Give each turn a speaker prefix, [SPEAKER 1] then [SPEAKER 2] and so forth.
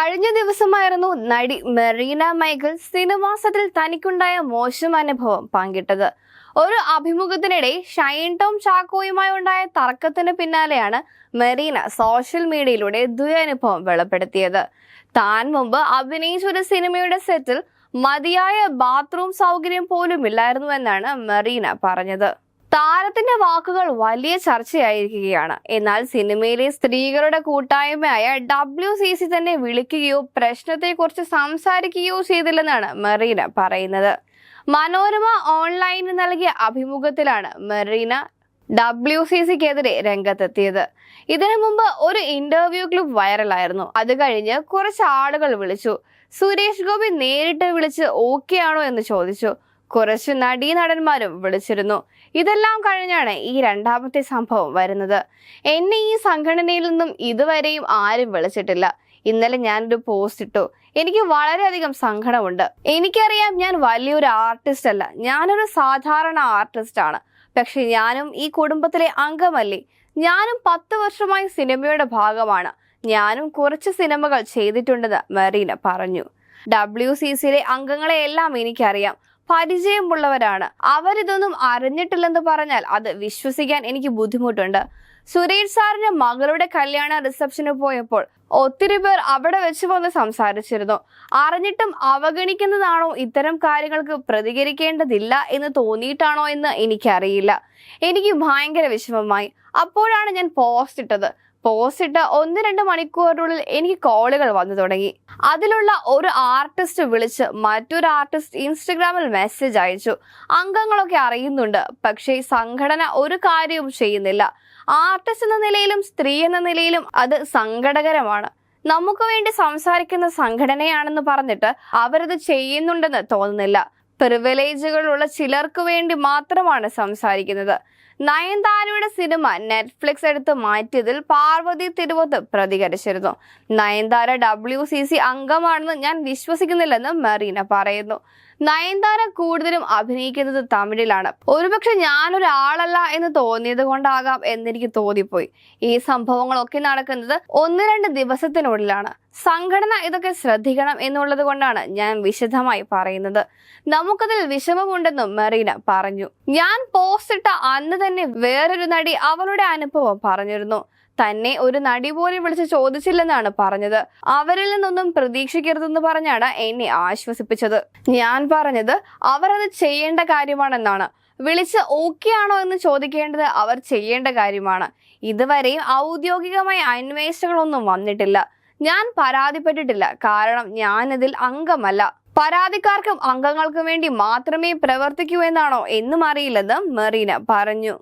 [SPEAKER 1] കഴിഞ്ഞ ദിവസമായിരുന്നു നടി മെറീന മൈക്കിൾ സിനിമാസത്തിൽ തനിക്കുണ്ടായ മോശം അനുഭവം പങ്കിട്ടത്. ഒരു അഭിമുഖത്തിനിടെ ഷൈൻ ടോം ചാക്കോയുമായി ഉണ്ടായ തർക്കത്തിന് പിന്നാലെയാണ് മെറീന സോഷ്യൽ മീഡിയയിലൂടെ ദുരനുഭവം വെളിപ്പെടുത്തിയത്. താൻ മുമ്പ് അഭിനയിച്ച ഒരു സിനിമയുടെ സെറ്റിൽ മതിയായ ബാത്റൂം സൗകര്യം പോലും ഇല്ലായിരുന്നുവെന്നാണ് മെറീന പറഞ്ഞത്. താരത്തിന്റെ വാക്കുകൾ വലിയ ചർച്ചയായിരിക്കുകയാണ്. എന്നാൽ സിനിമയിലെ സ്ത്രീകളുടെ കൂട്ടായ്മയായ ഡബ്ല്യു സി സി തന്നെ വിളിക്കുകയോ പ്രശ്നത്തെക്കുറിച്ച് സംസാരിക്കുകയോ ചെയ്തില്ലെന്നാണ് മെറീന പറയുന്നത്. മനോരമ ഓൺലൈനിൽ നൽകിയ അഭിമുഖത്തിലാണ് മെറീന ഡബ്ല്യു സി സിക്കെതിരെ രംഗത്തെത്തിയത്. ഇതിനു മുമ്പ് ഒരു ഇന്റർവ്യൂ ക്ലിപ്പ് വൈറലായിരുന്നു. അത് കഴിഞ്ഞ് കുറച്ച് ആളുകൾ വിളിച്ചു. സുരേഷ് ഗോപി നേരിട്ട് വിളിച്ച് ഓക്കെ ആണോ എന്ന് ചോദിച്ചു. കുറച്ച് നടീനടന്മാരും വിളിച്ചിരുന്നു. ഇതെല്ലാം കഴിഞ്ഞാണ് ഈ രണ്ടാമത്തെ സംഭവം വരുന്നത്. എന്നെ ഈ സംഘടനയിൽ നിന്നും ഇതുവരെയും ആരും വിളിച്ചിട്ടില്ല. ഇന്നലെ ഞാനൊരു പോസ്റ്റ് ഇട്ടു. എനിക്ക് വളരെയധികം സങ്കടമുണ്ട്. എനിക്കറിയാം ഞാൻ വലിയൊരു ആർട്ടിസ്റ്റ് അല്ല. ഞാനൊരു സാധാരണ ആർട്ടിസ്റ്റ് ആണ്. പക്ഷെ ഞാനും ഈ കുടുംബത്തിലെ അംഗമല്ലേ. ഞാനും പത്ത് വർഷമായി സിനിമയുടെ ഭാഗമാണ്. ഞാനും കുറച്ച് സിനിമകൾ ചെയ്തിട്ടുണ്ടെന്ന് മെറീന പറഞ്ഞു. ഡബ്ല്യു സി സിയിലെ അംഗങ്ങളെയെല്ലാം എനിക്കറിയാം. പരിചയമുള്ളവരാണ്. അവരിതൊന്നും അറിഞ്ഞിട്ടില്ലെന്ന് പറഞ്ഞാൽ അത് വിശ്വസിക്കാൻ എനിക്ക് ബുദ്ധിമുട്ടുണ്ട്. സുരേഷ് സാറിന്റെ മകളുടെ കല്യാണ റിസപ്ഷന് പോയപ്പോൾ ഒത്തിരി പേർ അവിടെ വെച്ച് വന്ന് സംസാരിച്ചിരുന്നു. അറിഞ്ഞിട്ടും അവഗണിക്കുന്നതാണോ ഇത്തരം കാര്യങ്ങൾക്ക് പ്രതികരിക്കേണ്ടതില്ല എന്ന് തോന്നിയിട്ടാണോ എന്ന് എനിക്കറിയില്ല. എനിക്ക് ഭയങ്കര വിഷമമായി. അപ്പോഴാണ് ഞാൻ പോസ്റ്റ് ഇട്ടത്. പോസ്റ്റ് ഇട്ട് ഒന്ന് രണ്ട് മണിക്കൂറിനുള്ളിൽ എനിക്ക് കോളുകൾ വന്നു തുടങ്ങി. അതിലുള്ള ഒരു ആർട്ടിസ്റ്റ് വിളിച്ച് മറ്റൊരു ആർട്ടിസ്റ്റ് ഇൻസ്റ്റഗ്രാമിൽ മെസ്സേജ് അയച്ചു. അംഗങ്ങളൊക്കെ അറിയുന്നുണ്ട് പക്ഷേ സംഘടന ഒരു കാര്യവും ചെയ്യുന്നില്ല. ആർട്ടിസ്റ്റ് എന്ന നിലയിലും സ്ത്രീ എന്ന നിലയിലും അത് സങ്കടകരമാണ്. നമുക്ക് വേണ്ടി സംസാരിക്കുന്ന സംഘടനയാണെന്ന് പറഞ്ഞിട്ട് അവരത് ചെയ്യുന്നുണ്ടെന്ന് തോന്നുന്നില്ല. പ്രിവിലേജുകളുള്ള ചിലർക്ക് വേണ്ടി മാത്രമാണ് സംസാരിക്കുന്നത്. നയൻതാരയുടെ സിനിമ നെറ്റ്ഫ്ലിക്സ് എടുത്ത് മാറ്റിയതിൽ പാർവതി തിരുവത്ത് പ്രതികരിച്ചിരുന്നു. നയൻതാര ഡബ്ല്യു സി സി അംഗമാണെന്ന് ഞാൻ വിശ്വസിക്കുന്നില്ലെന്ന് മെറീന പറയുന്നു. നയൻതാര കൂടുതലും അഭിനയിക്കുന്നത് തമിഴിലാണ്. ഒരുപക്ഷെ ഞാനൊരാളല്ല എന്ന് തോന്നിയത് കൊണ്ടാകാം എന്നെനിക്ക് തോന്നിപ്പോയി. ഈ സംഭവങ്ങളൊക്കെ നടക്കുന്നത് ഒന്ന് രണ്ട് ദിവസത്തിനുള്ളിലാണ്. സംഘടന ഇതൊക്കെ ശ്രദ്ധിക്കണം എന്നുള്ളത് കൊണ്ടാണ് ഞാൻ വിശദമായി പറയുന്നത്. നമുക്കതിൽ വിഷമമുണ്ടെന്നും മെറീന പറഞ്ഞു. ഞാൻ പോസ്റ്റ് ഇട്ട അന്ന് തന്നെ വേറൊരു നടി അവളുടെ അനുഭവം പറഞ്ഞിരുന്നു. തന്നെ ഒരു നടി പോലും വിളിച്ച് ചോദിച്ചില്ലെന്നാണ് പറഞ്ഞത്. അവരിൽ നിന്നൊന്നും പ്രതീക്ഷിക്കരുതെന്ന് പറഞ്ഞാണ് എന്നെ ആശ്വസിപ്പിച്ചത്. ഞാൻ പറഞ്ഞത് അവരത് ചെയ്യേണ്ട കാര്യമാണെന്നാണ്. വിളിച്ച് ഓക്കെ ആണോ എന്ന് ചോദിക്കേണ്ടത് അവർ ചെയ്യേണ്ട കാര്യമാണ്. ഇതുവരെയും ഔദ്യോഗികമായി അന്വേഷണങ്ങളൊന്നും വന്നിട്ടില്ല. ഞാൻ പരാതിപ്പെട്ടിട്ടില്ല. കാരണം ഞാനതിൽ അംഗമല്ല. പരാതിക്കാർക്കും അംഗങ്ങൾക്കും വേണ്ടി മാത്രമേ പ്രവർത്തിക്കൂ എന്നാണോ എന്നും അറിയില്ലെന്ന് മെറീന പറഞ്ഞു.